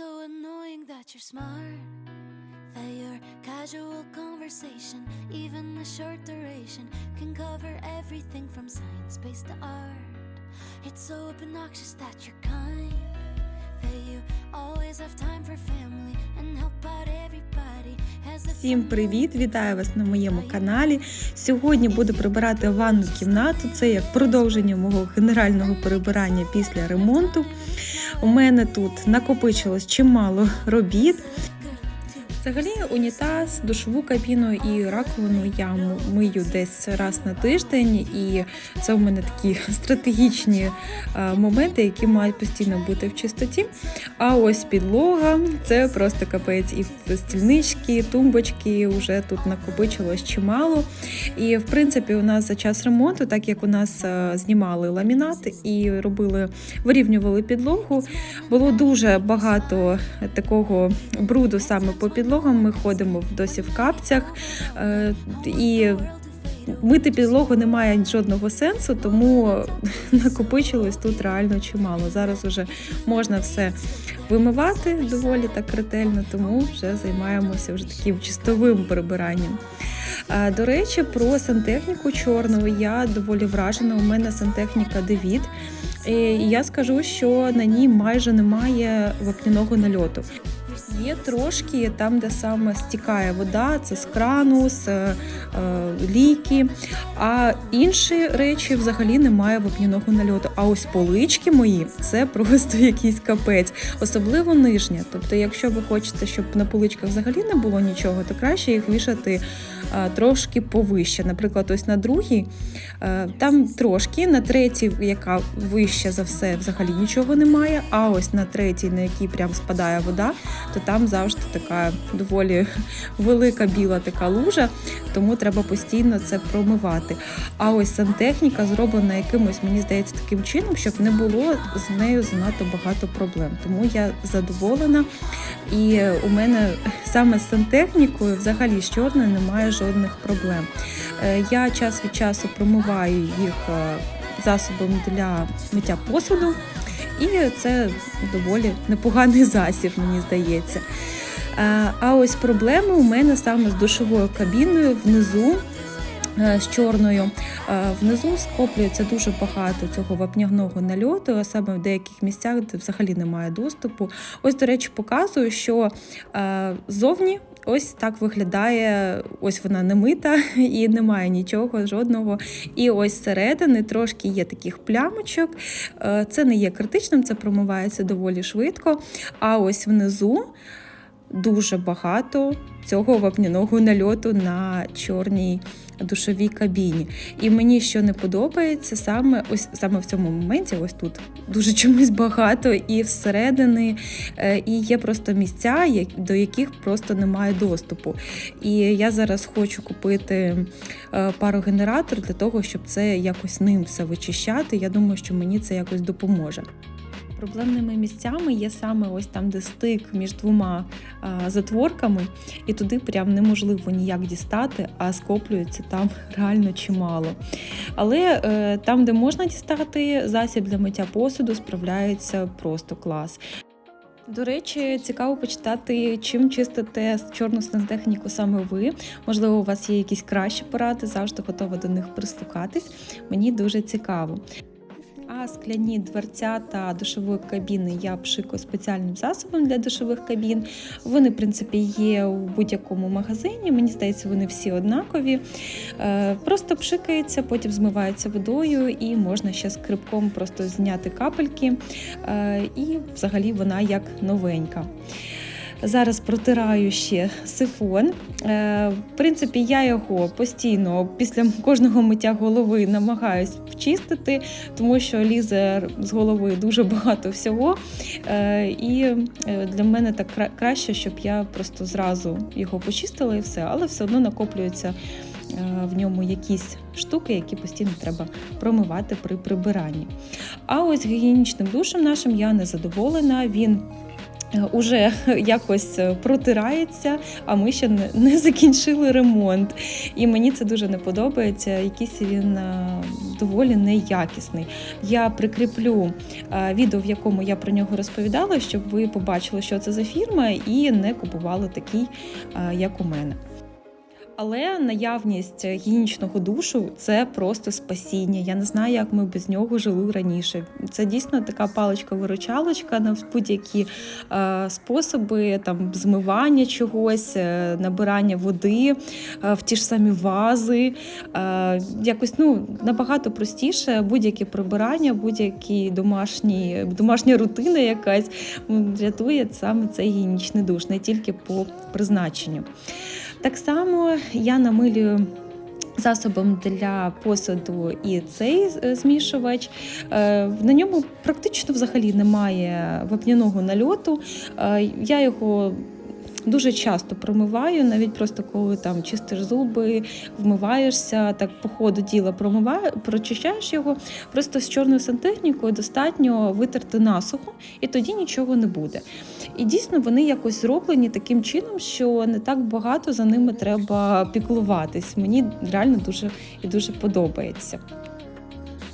so annoying that you're smart. That your casual conversation, even a short duration, can cover everything from science based to art. It's so obnoxious that you're kind. Всім привіт! Вітаю вас на моєму каналі. Сьогодні буду прибирати ванну кімнату. Це як продовження мого генерального прибирання після ремонту. У мене тут накопичилось чимало робіт. Взагалі, унітаз, душову кабіну і раковину я мию десь раз на тиждень, і це у мене такі стратегічні е, моменти, які мають постійно бути в чистоті. А ось підлога це просто капець. І стільнички, тумбочки вже тут накопичилось чимало. І в принципі, у нас за час ремонту, так як у нас е, знімали ламінат і робили, вирівнювали підлогу, було дуже багато такого бруду саме по підлогам. Ми ходимо досі в капцях. е, І мити підлогу немає жодного сенсу, тому накопичилось тут реально чимало. Зараз вже можна все вимивати доволі так ретельно, тому вже займаємося вже таким чистовим прибиранням. Е, До речі, про сантехніку чорну я доволі вражена. У мене сантехніка Девід. І я скажу, що на ній майже немає вапняного нальоту. Є трошки там, де саме стікає вода, це з крану, з е, е, ліки. А інші речі взагалі немає вапняного нальоту. А ось полички мої це просто якийсь капець, особливо нижня. Тобто, якщо ви хочете, щоб на поличках взагалі не було нічого, то краще їх вішати трошки повище. Наприклад, ось на другій е, там трошки, на третій, яка вища за все, взагалі нічого немає. А ось на третій, на якій прям спадає вода, то там завжди така доволі велика біла така лужа, тому треба постійно це промивати. А ось сантехніка зроблена якимось, мені здається, таким чином, щоб не було з нею занадто багато проблем. Тому я задоволена. І у мене саме з сантехнікою, взагалі з чорною, немає жодних проблем. Е, Я час від часу промиваю їх е, засобом для миття посуду, і це доволі непоганий засіб, мені здається. А ось проблеми у мене саме з душовою кабіною внизу. е, З чорною Е, внизу скоплюється дуже багато цього вапняного нальоту, а саме в деяких місцях, де взагалі немає доступу. Ось, до речі, показую, що е, зовні ось так виглядає. Ось вона не мита і немає нічого жодного. І ось зсередини трошки є таких плямочок. Це не є критичним, це промивається доволі швидко. А ось внизу дуже багато цього вапняного нальоту на чорній душовій кабіні. І мені що не подобається, саме ось саме в цьому моменті, ось тут дуже чомусь багато, і всередини, е, і є просто місця, до яких просто немає доступу. І я зараз хочу купити е, парогенератор для того, щоб це якось ним все вичищати. Я думаю, що мені це якось допоможе. Проблемними місцями є саме ось там, де стик між двома затворками, і туди прям неможливо ніяк дістати, а скоплюється там реально чимало. Але е, там, де можна дістати, засіб для миття посуду справляється просто клас. До речі, цікаво почитати, чим чистите чорну сантехніку саме ви. Можливо, у вас є якісь кращі поради, завжди готова до них пристукатись. Мені дуже цікаво. А скляні дверця та душової кабіни я пшикаю спеціальним засобом для душових кабін. Вони, в принципі, є у будь-якому магазині. Мені здається, вони всі однакові. Е, Просто пшикається, потім змивається водою, і можна ще скрипком просто зняти капельки. Е, І взагалі вона як новенька. Зараз протираю ще сифон. Е, В принципі, я його постійно після кожного миття голови намагаюсь вчистити, тому що лізе з голови дуже багато всього. Е, І е, для мене так краще, щоб я просто зразу його почистила і все, але все одно накоплюються е, в ньому якісь штуки, які постійно треба промивати при прибиранні. А ось гігієнічним душем нашим я не задоволена. Він уже якось протирається, а ми ще не, закінчили ремонт. І мені це дуже не подобається. Якийсь він е, доволі неякісний. Я прикріплю е, відео, в якому я про нього розповідала, щоб ви побачили, що це за фірма, і не купували такий, е, як у мене. Але наявність гігієнічного душу це просто спасіння. Я не знаю, як ми без нього жили раніше. Це дійсно така паличка-виручалочка на будь-які е, способи там змивання чогось, е, набирання води е, в ті ж самі вази. Е, якось ну набагато простіше будь-яке прибирання, будь-які домашні домашня рутина якась рятує саме цей гігієнічний душ, не тільки по призначенню. Так само я намилюю засобом для посуду і цей е, змішувач. Е, На ньому практично взагалі немає вапняного нальоту. Е, Я його Дуже часто промиваю, навіть просто коли там чистиш зуби, вмиваєшся, так по ходу діла промиваю, прочищаєш його. Просто з чорною сантехнікою достатньо витерти насухо, і тоді нічого не буде. І дійсно вони якось зроблені таким чином, що не так багато за ними треба піклуватись. Мені реально дуже і дуже подобається.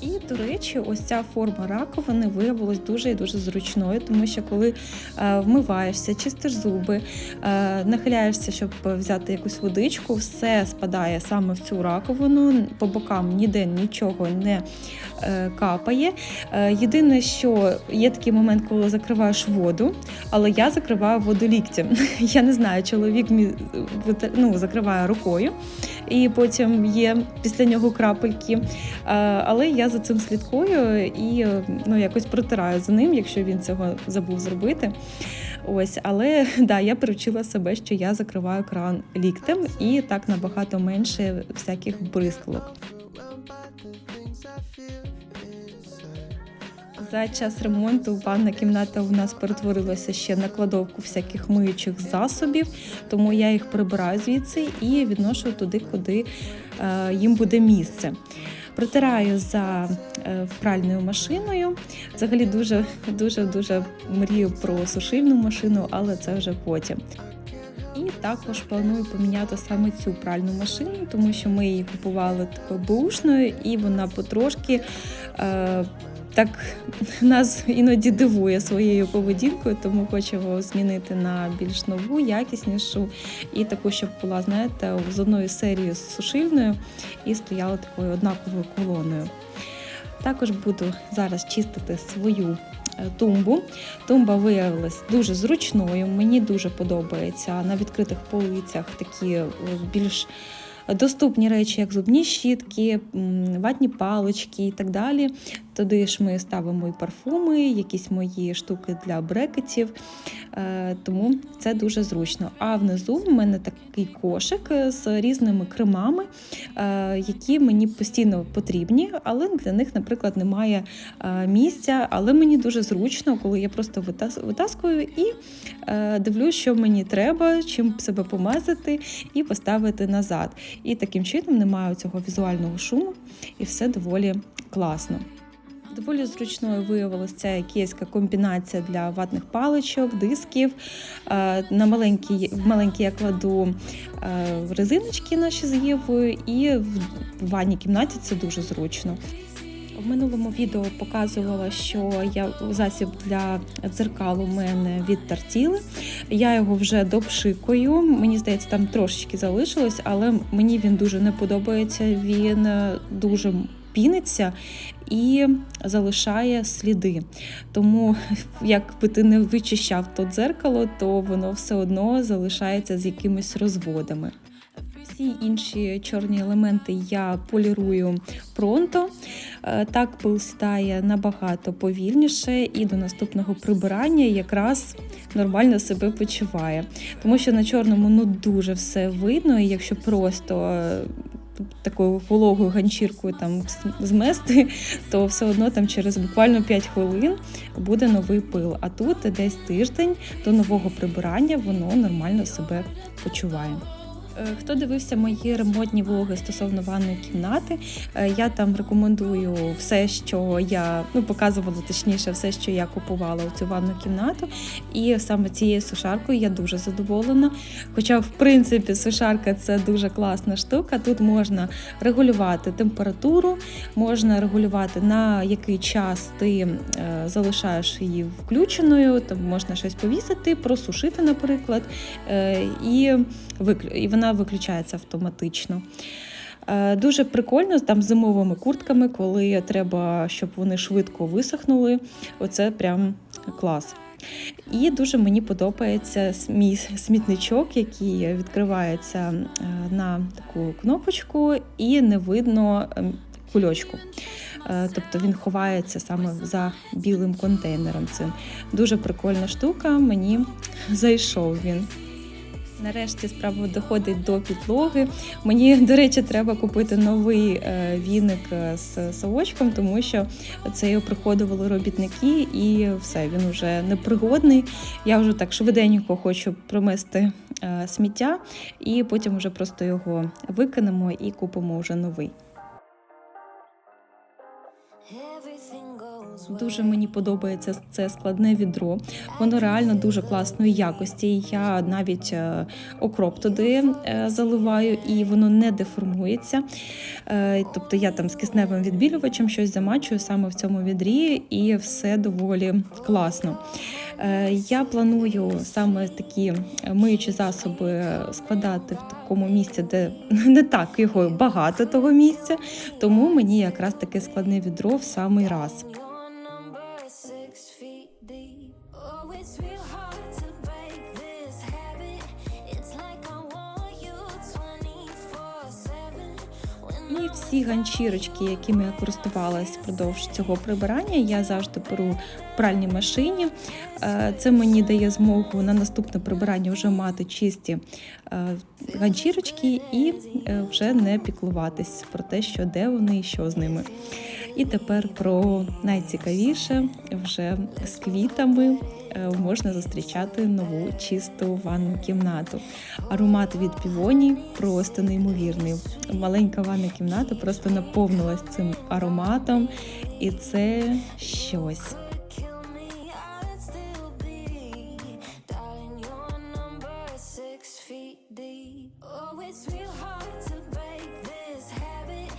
І, до речі, ось ця форма раковини виявилась дуже і дуже зручною, тому що коли е, вмиваєшся, чистиш зуби, е, нахиляєшся, щоб взяти якусь водичку, все спадає саме в цю раковину, по бокам ніде нічого не е, капає. Єдине, що є такий момент, коли закриваєш воду, але я закриваю воду ліктем. Я не знаю, чоловік ну, закриває рукою, і потім є після нього крапельки. Але я за цим слідкую і ну, якось протираю за ним, якщо він цього забув зробити. Ось, але да, я привчила себе, що я закриваю кран ліктем і так набагато менше всяких бризкалок. За час ремонту ванна кімната у нас перетворилася ще на кладовку всяких миючих засобів, тому я їх прибираю звідси і відношу туди, куди е, їм буде місце. Протираю за е, пральною машиною. Взагалі дуже дуже дуже мрію про сушильну машину, але це вже потім. І також планую поміняти саме цю пральну машину, тому що ми її купували такою бушною, і вона потрошки е, так нас іноді дивує своєю поведінкою, тому хочемо змінити на більш нову, якіснішу і таку, щоб була, знаєте, з одною серією з сушильною і стояла такою однаковою колоною. Також буду зараз чистити свою е, тумбу. Тумба виявилась дуже зручною. Мені дуже подобається на відкритих полицях такі е, більш доступні речі, як зубні щітки, ватні палички і так далі. Туди ж ми ставимо і парфуми, якісь мої штуки для брекетів, е, тому це дуже зручно. А внизу в мене такий кошик з різними кремами, е, які мені постійно потрібні, але для них, наприклад, немає е, місця. Але мені дуже зручно, коли я просто витаскую і дивлюсь, що мені треба, чим себе помазати і поставити назад. І таким чином немає цього візуального шуму, і все доволі класно. Доволі зручною виявилася ця київська комбінація для ватних паличок, дисків. Е, На маленькі, в маленькі я кладу е, резиночки наші з Євою, і в ванній кімнаті це дуже зручно. В минулому відео показувала, що я засіб для дзеркал у мене від Тартіли. Я його вже допшикую. Мені здається, там трошечки залишилось, але мені він дуже не подобається. Він е, дуже піниться і залишає сліди. Тому, як би ти не вичищав то дзеркало, то воно все одно залишається з якимись розводами. Всі інші чорні елементи я полірую пронто. Е, Так пил сідає набагато повільніше і до наступного прибирання якраз нормально себе почуває. Тому що на чорному ну дуже все видно, і якщо просто е, такою вологою ганчіркою там змести, то все одно там через буквально 5 хвилин буде новий пил. А тут десь тиждень до нового прибирання воно нормально себе почуває. Е, Хто дивився мої ремонтні влоги стосовно ванної кімнати, е, я там рекомендую все, що я ну, показувала точніше, все, що я купувала у цю ванну кімнату. І саме цією сушаркою я дуже задоволена. Хоча, в принципі, сушарка це дуже класна штука. Тут можна регулювати температуру, можна регулювати на який час ти е, залишаєш її включеною, там можна щось повісити, просушити, наприклад, і, і вона виключається автоматично. Е, Дуже прикольно там зимовими куртками, коли треба, щоб вони швидко висохнули. Оце прям клас. І дуже мені подобається мій смітничок, який відкривається е, на таку кнопочку, і не видно ем, кульочку. Е, Тобто він ховається саме за білим контейнером. Цим дуже прикольна штука. Мені зайшов він. Нарешті справа доходить до підлоги. Мені, до речі, треба купити новий е, віник е, з совочком, тому що це приходували робітники, і все, він вже непригодний. Я вже так швиденько хочу промести е, сміття, і потім вже просто його викинемо і купимо вже новий. Дуже мені подобається це складне відро. Воно реально дуже класної якості. Я навіть е, окроп туди е, заливаю, і воно не деформується. Е, Тобто я там з кисневим відбілювачем щось замачую саме в цьому відрі, і все доволі класно. Я планую саме такі миючі засоби складати в такому місці, де не так його багато того місця. Тому мені якраз таке складне відро в самий раз. Всі ганчірочки, якими я користувалась впродовж цього прибирання, я завжди беру в пральній машині. Е, Це мені дає змогу на наступне прибирання вже мати чисті е, ганчірочки і е, вже не піклуватись про те, що де вони і що з ними. І тепер про найцікавіше вже з квітами можна зустрічати нову чисту ванну кімнату. Аромат від півоні просто неймовірний. Маленька ванна кімната просто наповнилась цим ароматом, і це щось. Kill me, I'd still bleed. Darling, your number is six feet deep. It's real hard to break this habit.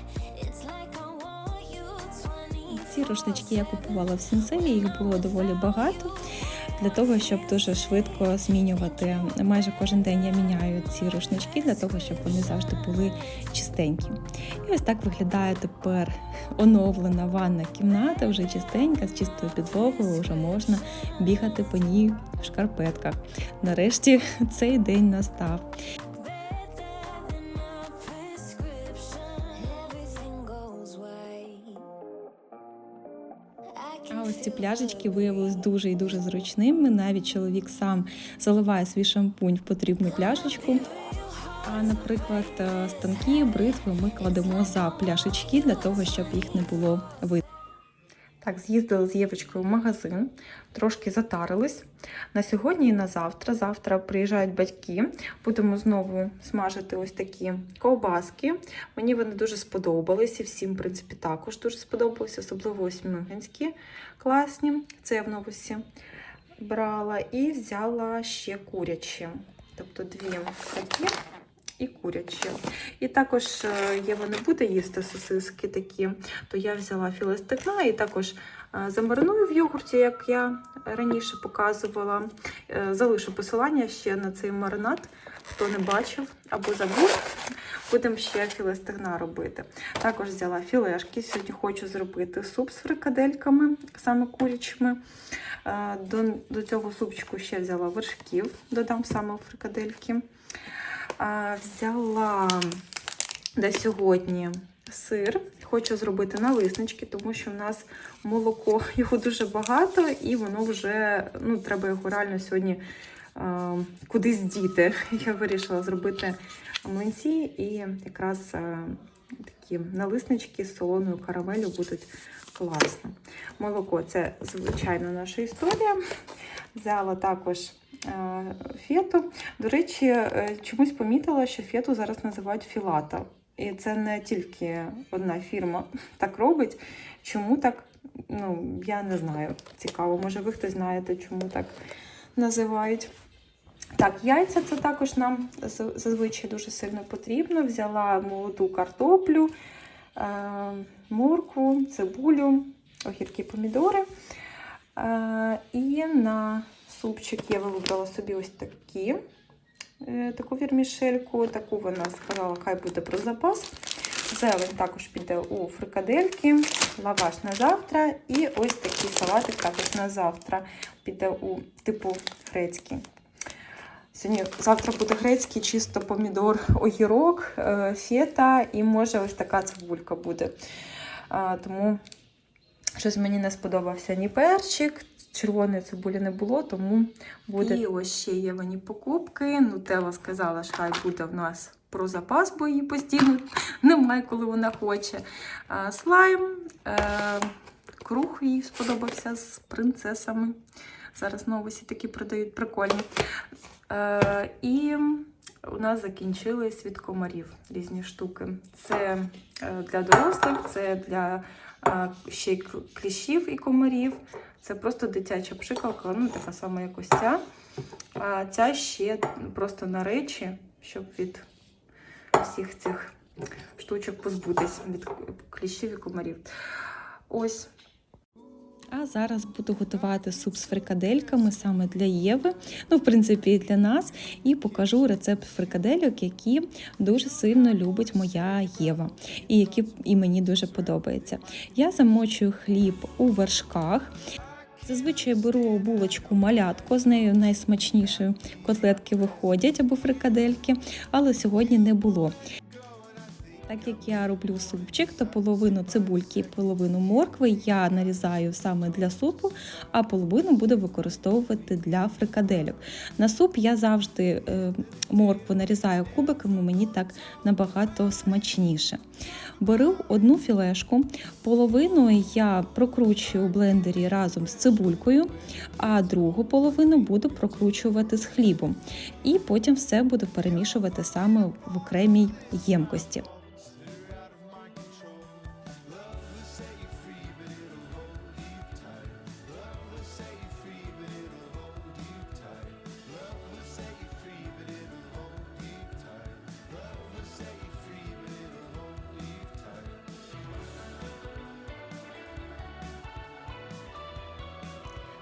It's like I want you 20. Ці рушнички я купувала в сенсеї, їх було доволі багато. Для того, щоб дуже швидко змінювати. Майже кожен день я міняю ці рушнички для того, щоб вони завжди були чистенькі. І ось так виглядає тепер оновлена ванна кімната, вже чистенька, з чистою підлогою, вже можна бігати по ній в шкарпетках. Нарешті цей день настав. Пляшечки виявились дуже і дуже зручними. Навіть чоловік сам заливає свій шампунь в потрібну пляшечку. А, наприклад, е, станки, бритви ми кладемо за пляшечки для того, щоб їх не було видно. Так, з'їздили з Євочкою в магазин, трошки затарились. На сьогодні і на завтра. Завтра приїжджають батьки. Будемо знову смажити ось такі ковбаски. Мені вони дуже сподобались і всім, в принципі, також дуже сподобалися, особливо ось класні. Це я в новості брала. І взяла ще курячі. Тобто дві такі і курячі. І також е, Єва не буде їсти сосиски такі, то я взяла філе стегна і також е, замариную в йогурті, як я раніше показувала. Е, Залишу посилання ще на цей маринад, хто не бачив або забув. Будемо ще філе стегна робити. Також взяла філешки. Сьогодні хочу зробити суп з фрикадельками, саме курячими. Е, До, до цього супчику ще взяла вершків, додам саме фрикадельки. Взяла на сьогодні сир. Хочу зробити налиснички, тому що в нас молоко його дуже багато, і воно вже ну, треба його реально сьогодні кудись діти. Я вирішила зробити млинці і якраз такі налиснички з солоною карамелю будуть класно. Молоко це звичайно наша історія. Взяла також фету. До речі, е, чомусь помітила, що фету зараз називають філата. І це не тільки одна фірма так робить. Чому так? Ну, я не знаю. Цікаво, може ви хтось знаєте, чому так називають. Так, яйця це також нам зазвичай дуже сильно потрібно. Взяла молоду картоплю, е, моркву, цибулю, огірки, помідори. Е, І на супчик я вибрала собі ось такі, е, таку вірмішельку. Таку вона сказала, хай буде про запас. Зелень також піде у фрикадельки, лаваш на завтра. І ось такий салатик також на завтра піде у типу грецький. Сьогодні завтра буде грецький, чисто помідор, огірок, е, фета і може ось така цибулька буде. Тому щось мені не сподобався ні перчик, червоної цибулі не було, тому буде. І ось ще є мені покупки. Нутелла сказала, що хай буде в нас про запас, бо її постійно немає, коли вона хоче. Слайм, е, круг їй сподобався з принцесами. Зараз новості такі продають прикольні. Е, і у нас закінчились від комарів різні штуки. Це е, для дорослих, це для ще й кліщів і комарів. Це просто дитяча пшикалка, ну така сама, як ось ця. А ця ще просто на речі, щоб від всіх цих штучок позбутись від кліщів і комарів. Ось. А зараз буду готувати суп з фрикадельками саме для Єви, ну, в принципі, і для нас, і покажу рецепт фрикадельок, які дуже сильно любить моя Єва, і які і мені дуже подобаються. Я замочую хліб у вершках. Зазвичай беру булочку малятко, з нею найсмачніші котлетки виходять або фрикадельки, але сьогодні не було. Так як я роблю супчик, то половину цибульки і половину моркви я нарізаю саме для супу, а половину буду використовувати для фрикадельок. На суп я завжди е, моркву нарізаю кубиками, мені так набагато смачніше. Беру одну філешку, половину я прокручую у блендері разом з цибулькою, а другу половину буду прокручувати з хлібом. І потім все буду перемішувати саме в окремій ємкості.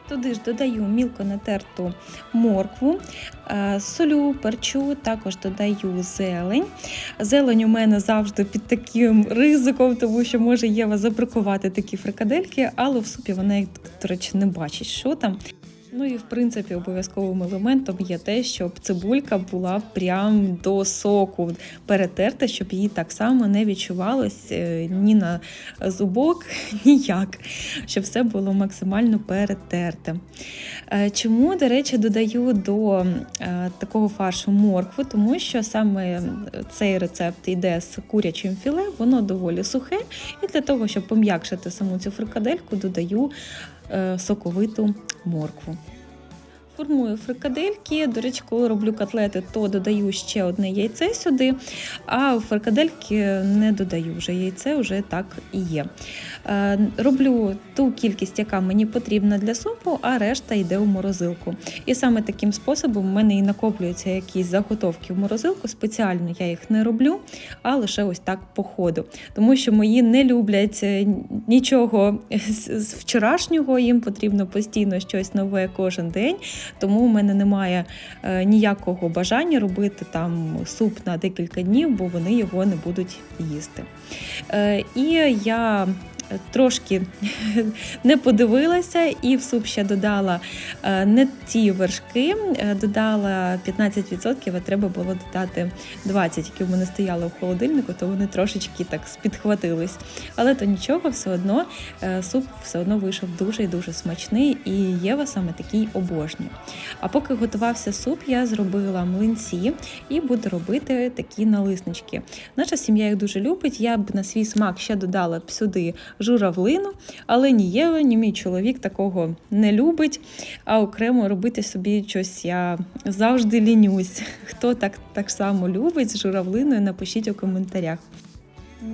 Туди ж додаю мілко натерту моркву, е, солю, перчу, також додаю зелень. Зелень у мене завжди під таким ризиком, тому що може Єва забракувати такі фрикадельки, але в супі вона до речі, не бачить, що там. Ну і в принципі обов'язковим елементом є те, щоб цибулька була прям до соку перетерта, щоб її так само не відчувалось е, ні на зубок, ніяк, щоб все було максимально перетерте. Е, Чому, до речі, додаю до е, такого фаршу моркву, тому що саме цей рецепт йде з курячим філе, воно доволі сухе, і для того, щоб пом'якшити саму цю фрикадельку, додаю соковиту моркву. Формую фрикадельки. До речі, коли роблю котлети, то додаю ще одне яйце сюди, а в фрикадельки не додаю вже яйце, вже так і є. Е, Роблю ту кількість, яка мені потрібна для супу, а решта йде у морозилку. І саме таким способом в мене і накоплюються якісь заготовки в морозилку. Спеціально я їх не роблю, а лише ось так по ходу. Тому що мої не люблять е, нічого з вчорашнього, їм потрібно постійно щось нове кожен день. Тому у мене немає е, ніякого бажання робити там суп на декілька днів, бо вони його не будуть їсти. Е, і я трошки не подивилася і в суп ще додала е, не ті вершки, е, додала 15%, а треба було додати 20%, які в мене стояли в холодильнику, то вони трошечки так спідхватились. Але то нічого, все одно е, суп все одно вийшов дуже і дуже смачний, і Єва саме такий обожнює. А поки готувався суп, я зробила млинці і буду робити такі налиснички. Наша сім'я їх дуже любить. Я б на свій смак ще додала б сюди журавлину, але ні Єва, ні мій чоловік такого не любить. А окремо робити собі щось я завжди лінюсь. Хто так, так само любить з журавлиною, напишіть у коментарях.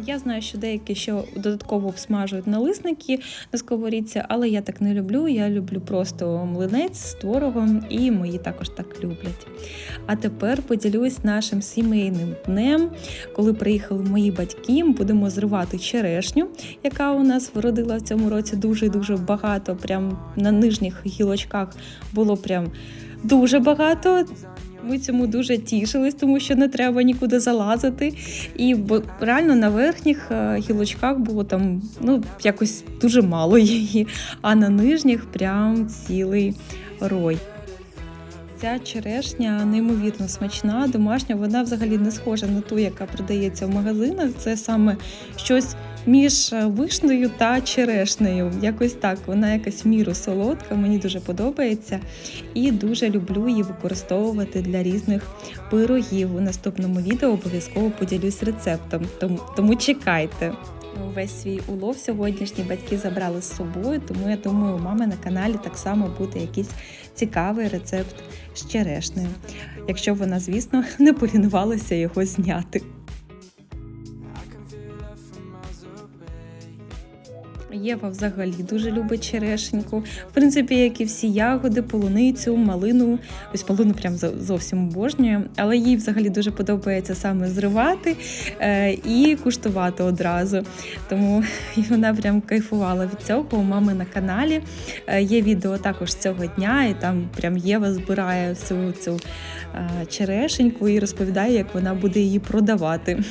Я знаю, що деякі ще додатково обсмажують налисники на сковорідці, але я так не люблю. Я люблю просто млинець з творогом, і мої також так люблять. А тепер поділюсь нашим сімейним днем. Коли приїхали мої батьки, будемо зривати черешню, яка у нас вродила в цьому році дуже дуже багато. Прям на нижніх гілочках було прям дуже багато. Ми цьому дуже тішились, тому що не треба нікуди залазити. І бо реально на верхніх е, гілочках було там ну якось дуже мало її, а на нижніх прям цілий рой. Ця черешня неймовірно смачна, домашня. Вона взагалі не схожа на ту, яка продається в магазинах. Це саме щось між вишнею та черешнею. Якось так. Вона якась міру солодка, мені дуже подобається. І дуже люблю її використовувати для різних пирогів. У наступному відео обов'язково поділюсь рецептом, тому, тому чекайте. Весь свій улов сьогоднішні батьки забрали з собою, тому я думаю, у мами на каналі так само буде якийсь цікавий рецепт з черешнею, якщо вона, звісно, не полінувалася його зняти. Єва взагалі дуже любить черешеньку. В принципі, як і всі ягоди, полуницю, малину. Ось малину прям зовсім обожнює, але їй взагалі дуже подобається саме зривати е, і куштувати одразу. Тому вона прям кайфувала від цього. У мами на каналі Е, є відео також цього дня, і там прям Єва збирає всю цю е, черешеньку і розповідає, як вона буде її продавати.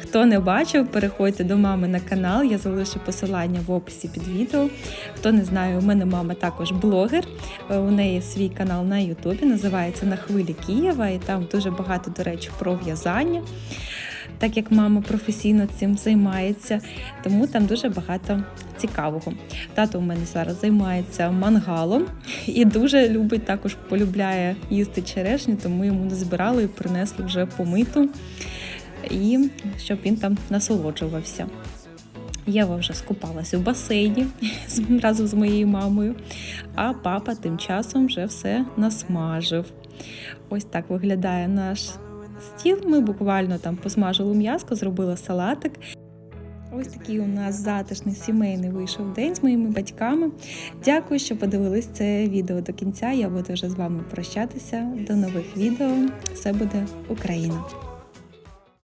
Хто не бачив, переходьте до мами на канал. Я залишу посилання в описі під відео. Хто не знає, у мене мама також блогер. Е, У неї свій канал на Ютубі, називається На хвилі Києва, і там дуже багато, до речі, про в'язання. Так як мама професійно цим займається, тому там дуже багато цікавого. Тато у мене зараз займається мангалом і дуже любить також полюбляє їсти черешню, тому йому назбирали і принесли вже помиту і щоб він там насолоджувався. Єва вже скупалась у басейні разом з моєю мамою, а папа тим часом вже все насмажив. Ось так виглядає наш стіл. Ми буквально там посмажили м'яско, зробили салатик. Ось такий у нас затишний сімейний вийшов день з моїми батьками. Дякую, що подивились це відео до кінця. Я буду вже з вами прощатися. До нових відео. Все буде Україна!